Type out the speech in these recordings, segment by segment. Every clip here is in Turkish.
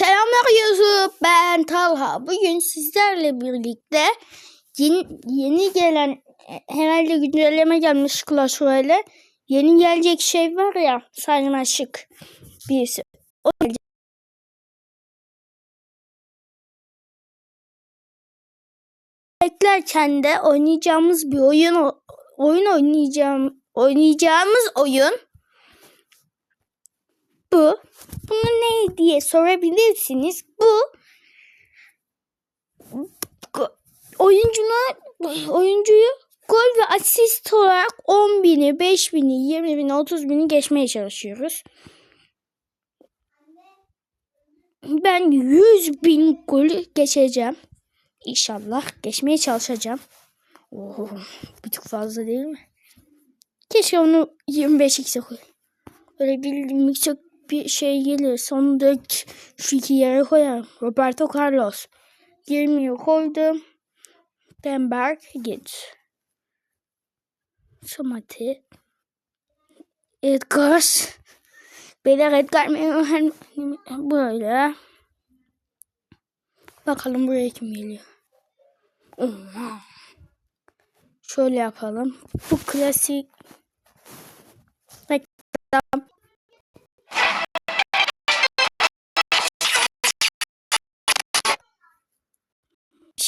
Selamlar YouTube. Ben Talha. Bugün sizlerle birlikte yeni, yeni gelen e, herhalde güncelleme gelmiş Clash Royale. Yeni gelecek şey var ya sarmaşık birisi. O gelecek. Beklerken de oynayacağımız bir oyun oyun oynayacağım oynayacağımız oyun bu. Bunu ne diye sorabilirsiniz. Bu oyuncuna oyuncuyu gol ve asist olarak 10 bini, 5 bini, 20 bini, 30 bini geçmeye çalışıyoruz. Ben 100 bin golü geçeceğim. İnşallah geçmeye çalışacağım. Oo, bir tık fazla değil mi? Keşke onu 25x'e koy. Öyle bir çok bir şey gelirse onu da şu iki yere koyarım. Roberto Carlos. 20'ye koydum. Denberg git. Somati. Edgar. Beyler Edgar böyle. Bakalım buraya kim geliyor. Oha. Şöyle yapalım. Bu klasik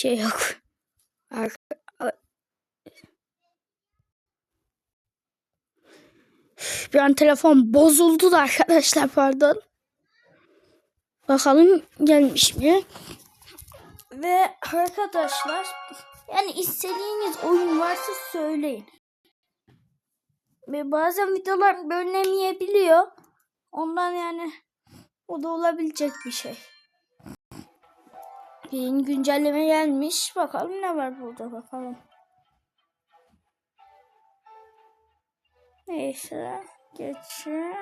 şey yok. Arka- Bir an telefon bozuldu da arkadaşlar pardon. Bakalım gelmiş mi? Ve arkadaşlar yani istediğiniz oyun varsa söyleyin. Ve bazen videolar bölünemeyebiliyor. Ondan yani o da olabilecek bir şey. Yeni güncelleme gelmiş. Bakalım ne var burada bakalım. Neyse. Geçin.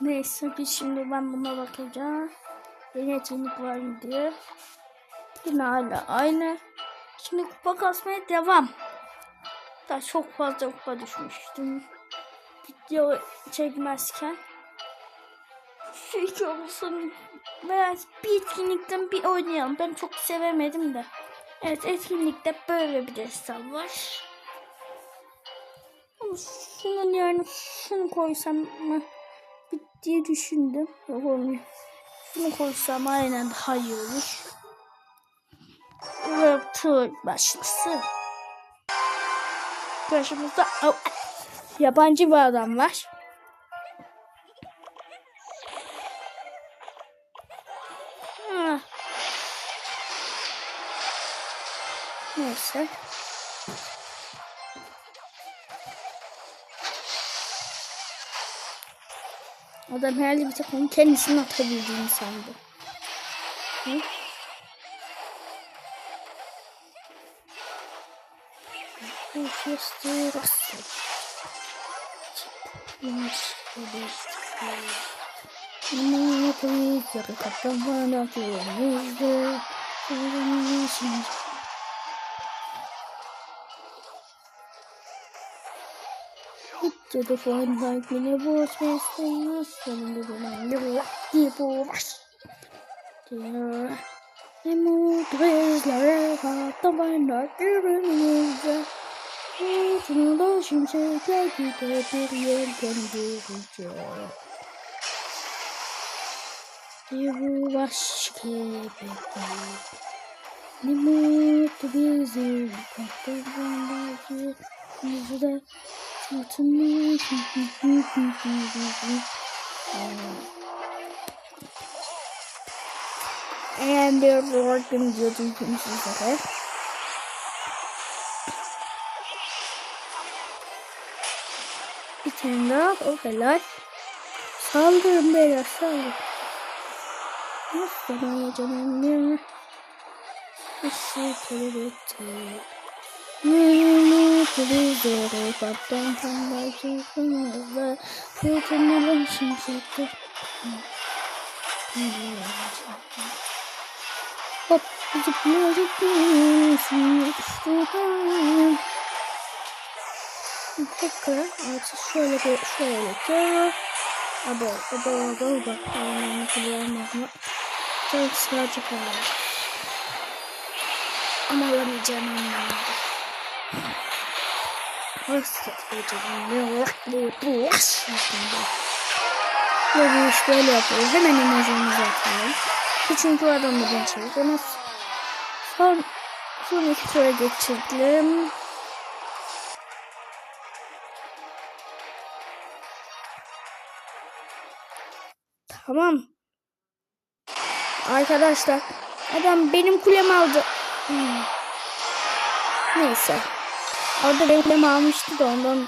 Neyse biz şimdi ben buna bakacağım. Yeni etkinlik var mı diye. Yine hala aynı. Şimdi kupa kasmaya devam. Daha çok fazla kupa düşmüştüm. Video çekmezken. İki olsun. Veya bir etkinlikten bir oynayalım. Ben çok sevemedim de. Evet etkinlikte böyle bir destan var. Ama şunun yerine şunu koysam mı diye düşündüm. Yok olmuyor. Şunu koysam aynen daha iyi olur. Tur başlasın. Karşımızda Au! Yabancı bir adam var. Ah. Neyse. Adam herhalde bir takımın kendisini atabildiğini sandı. Hı? Este rastro. No puedo recordar la que desde To the phone like me never was missing some little little people Dear Nemo tres la reja toma la que Bütün ulaşım sevgide bir görünce Bir başka bir Ne mutlu bizi Kalktığındaki yüzde Çatımı And bir bırakın diyordum sizlere. Bir tane daha o helal. Saldırın beyler saldırın. Nasıl değil mi? Nasıl kelebetti? Ne televizörü kaptan kanlar çıkmazdı. Fırtınalar şimşekti. Hop zıplıyor zıplıyor. Şimdi Şimdi tekrar artık şöyle bir şöyle ki Abo, abo, abo, abo. Aynen, nasıl olmaz mı? Çok sıcak oldu. Ama alamayacağım anlamında. Nasıl yapacağım? Ne bu? Ve bu iş böyle yapıyor. Hemen emojimizi atalım. Çünkü adamı ben çevirdim. Son, son iki tura geçirdim. Tamam. Arkadaşlar adam benim kulemi aldı. Hmm. Neyse. Orada benim kulemi almıştı da ondan